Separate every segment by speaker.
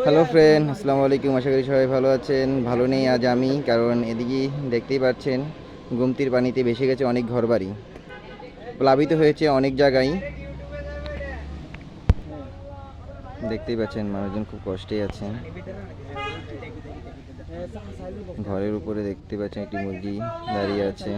Speaker 1: Hello friend আসসালামু আলাইকুম, আশা করি সবাই ভালো আছেন। ভালো নেই আজ আমি, কারণ এদিকে দেখতেই পাচ্ছেন, গুমতির পানিতে ভেসে গেছে অনেক ঘরবাড়ি। প্লাবিত হয়েছে অনেক জায়গায়। দেখতেই পাচ্ছেন, মানুষজন খুব কষ্টে আছেন ঘরের উপরে দেখতে পাচ্ছেন একটি মুরগি দাঁড়িয়ে আছে।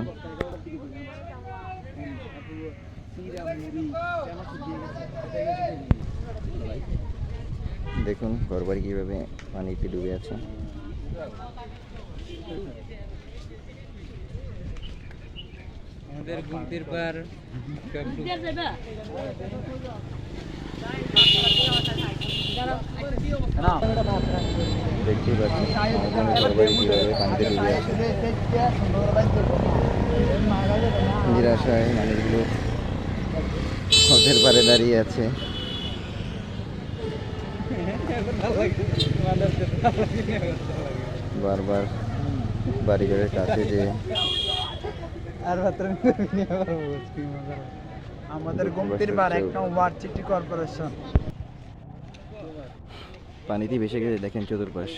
Speaker 1: দেখুন ঘরবাড়ি কীভাবে পানিতে ডুবে আছে।
Speaker 2: আমাদের গুমতির পার
Speaker 1: দেখতেই পাচ্ছেন ঘরবাড়ি কীভাবে পানিতে ডুবে আছে। নিরাশায় মানুষগুলো হতের পারে দাঁড়িয়ে আছে। বারবার বাড়িঘরের কাছে যে।
Speaker 2: আর মাত্র আমাদের গুমতির পার এক নং ওয়ার্ড সিটি কর্পোরেশন
Speaker 1: পানিতে ভেসে গেছে দেখেন চতুর্পাশ।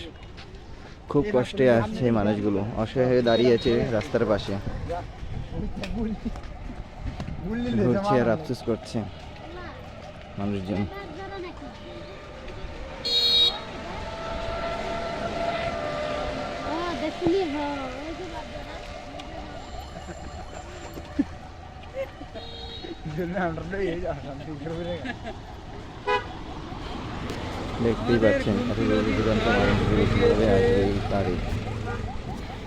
Speaker 1: খুব কষ্টে আসছে মানুষগুলো। অসহায় হয়ে দাঁড়িয়ে আছে রাস্তার পাশে। ঘুরছে আর আফসোস করছে মানুষজন
Speaker 3: দেখুনি হ্যাঁ ওই যে বাদ দাও না।
Speaker 1: দেখতেই পাচ্ছেন পারে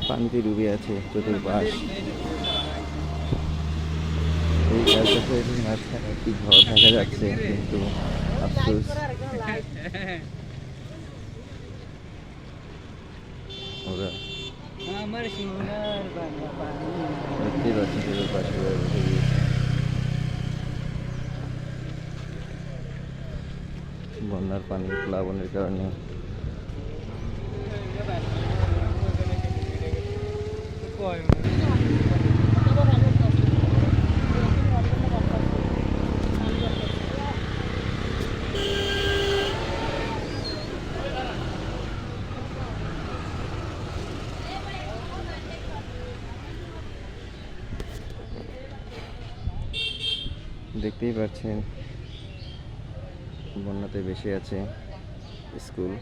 Speaker 1: পানিতে ডুবে আছে চতুর্পাশ। এই মাঝখানে একটি ঘর দেখা যাচ্ছে, কিন্তু আফসোস। ওরা
Speaker 2: আমার
Speaker 1: দেখতেই পাচ্ছেন বসে গিয়েছে বন্যার পানি প্লাবনের কারণে দেখতেই পারছেন বন্যাতে বেশি আছে স্কুল।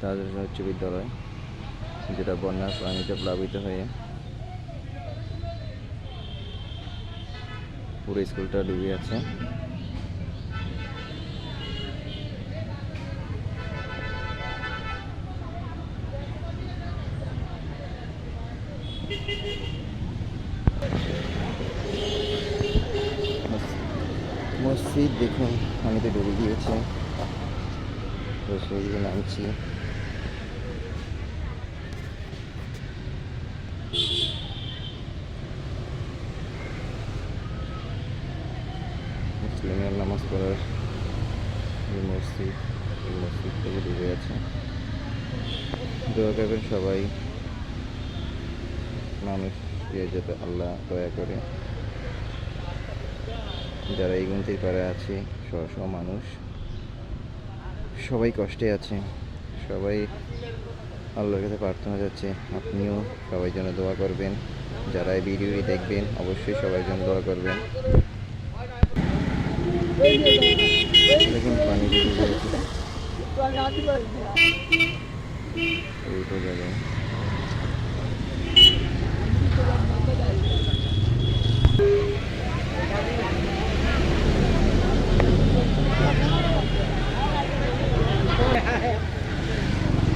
Speaker 1: তাদের উচ্চ বিদ্যালয়, যেটা বন্যার পানিতে প্লাবিত হয়ে পুরো স্কুলটা ডুবে আছে। দেখুন পানিতে ডুবে গিয়েছে। তো নামছি মুসলিমের নামাজ পড়ার মসজিদ মসজিদ থেকে ডুবে আছে। দোয়া করবেন সবাই। মানুষ যাতে আল্লাহ দয়া করে যারা এই গুমতির পাড়ে আছে শহ শহ মানুষ সবাই কষ্টে আছে। সবাই আল্লাহর কাছে প্রার্থনা যাচ্ছে, আপনিও সবাই জন্য দোয়া করবেন। যারা এই ভিডিওটি দেখবেন, অবশ্যই সবাই জন্য দোয়া করবেন। দেখুন, পানি গেছে উল্টো জায়গায়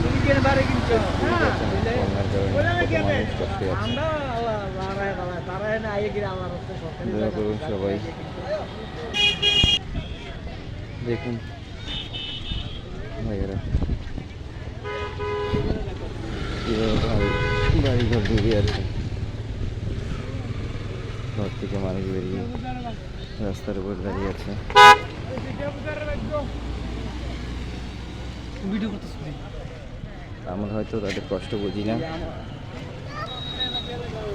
Speaker 2: তুমি কেন বারে কিনছো
Speaker 1: বন্যার কারণে কত মানুষ কষ্টে আছে
Speaker 2: আমরা বাড়ায় বাড়ায় বাড়ায় না আগে গিয়ে আমার হচ্ছে সরকারি
Speaker 1: দোয়া করুন সবাই। দেখুন। ভাইয়েরা। বাড়ি বাড়ি ঘর ডুবে আছে ঘর থেকে মানুষ বেরিয়ে রাস্তার উপর দাঁড়িয়ে আছে। আমরা হয়তো তাদের কষ্ট বুঝি না।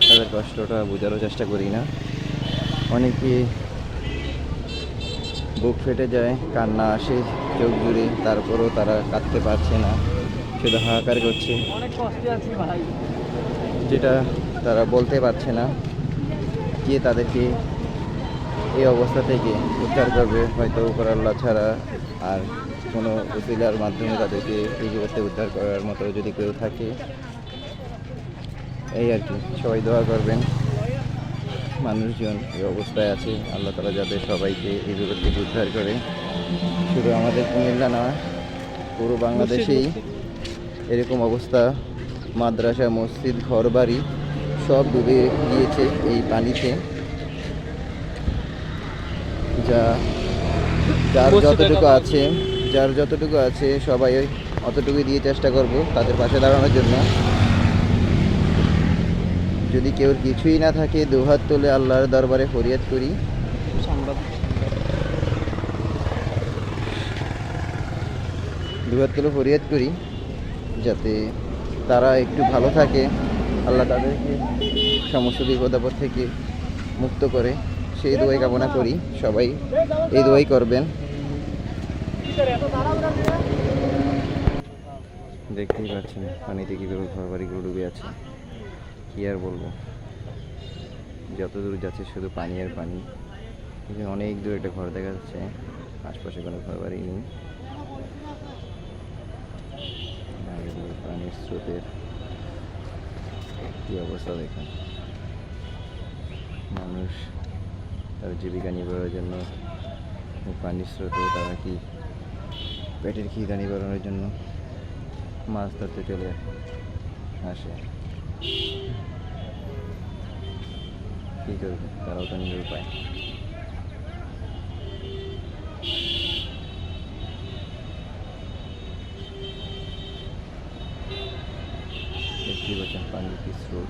Speaker 1: তাদের কষ্টটা বোঝারও চেষ্টা করি না। অনেকে বুক ফেটে যায় কান্না আসে চোখ জুড়ে তারপরও তারা কাঁদতে পারছে না শুধু হাহাকার করছে। যেটা তারা বলতে পারছে না কে তাদেরকে এই অবস্থা থেকে উদ্ধার করবে হয়তো উপর আল্লাহ ছাড়া আর কোনো উসিলার মাধ্যমে তাদেরকে এই জগতে উদ্ধার করার মতো যদি কেউ থাকে। এই আর কি সবাই দোয়া করবেন। মানুষজন এই অবস্থায় আছে আল্লাহ তালা যাতে সবাইকে এই জগৎ থেকে উদ্ধার করে। শুধু আমাদের কুমিল্লা না পুরো বাংলাদেশেই এরকম অবস্থা মাদ্রাসা মসজিদ ঘরবাড়ি সব ডুবে গিয়েছে এই পানিতে। যা যার যতটুকু আছে যার যতটুকু আছে সবাই ওই অতটুকুই দিয়ে চেষ্টা করব তাদের পাশে দাঁড়ানোর জন্য। যদি কেউ কিছুই না থাকে দুহাত তুলে আল্লাহর দরবারে ফরিয়াদ করি। দুহাত তুলে ফরিয়াদ করি যাতে তারা একটু ভালো থাকে আল্লাহ তাদেরকে সমস্ত বিপদ আপদ থেকে মুক্ত করে। সেই দোয়াই কামনা করি সবাই এই দোয়াই করবেন। দেখতেই পাচ্ছেন পানিতে কীভাবে ঘর বাড়িগুলো ডুবে আছে। কী আর বলব? যত দূর যাচ্ছে শুধু পানি আর পানি। অনেক দূর একটা ঘর দেখা যাচ্ছে। আশপাশে কোনো ঘর বাড়ি নেই পানির স্রোতের কী অবস্থা দেখুন। মানুষ তার জীবিকা নির্বাহের জন্য পানির স্রোতেও তারা কি পেটের খিদা নিবারণের জন্য মাছ ধরতে চলে আসে। কী করবে তারাও তো নিজের উপায় দেখতেই পাচ্ছেন পানির কি স্রোত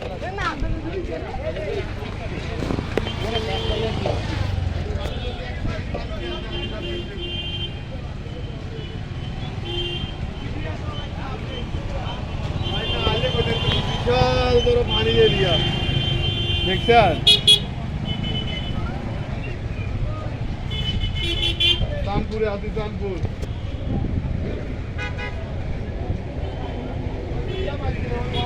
Speaker 1: করবেন
Speaker 2: करो पानी दे दिया मिक्सर शामपुर हाथी शामपुर Yeah,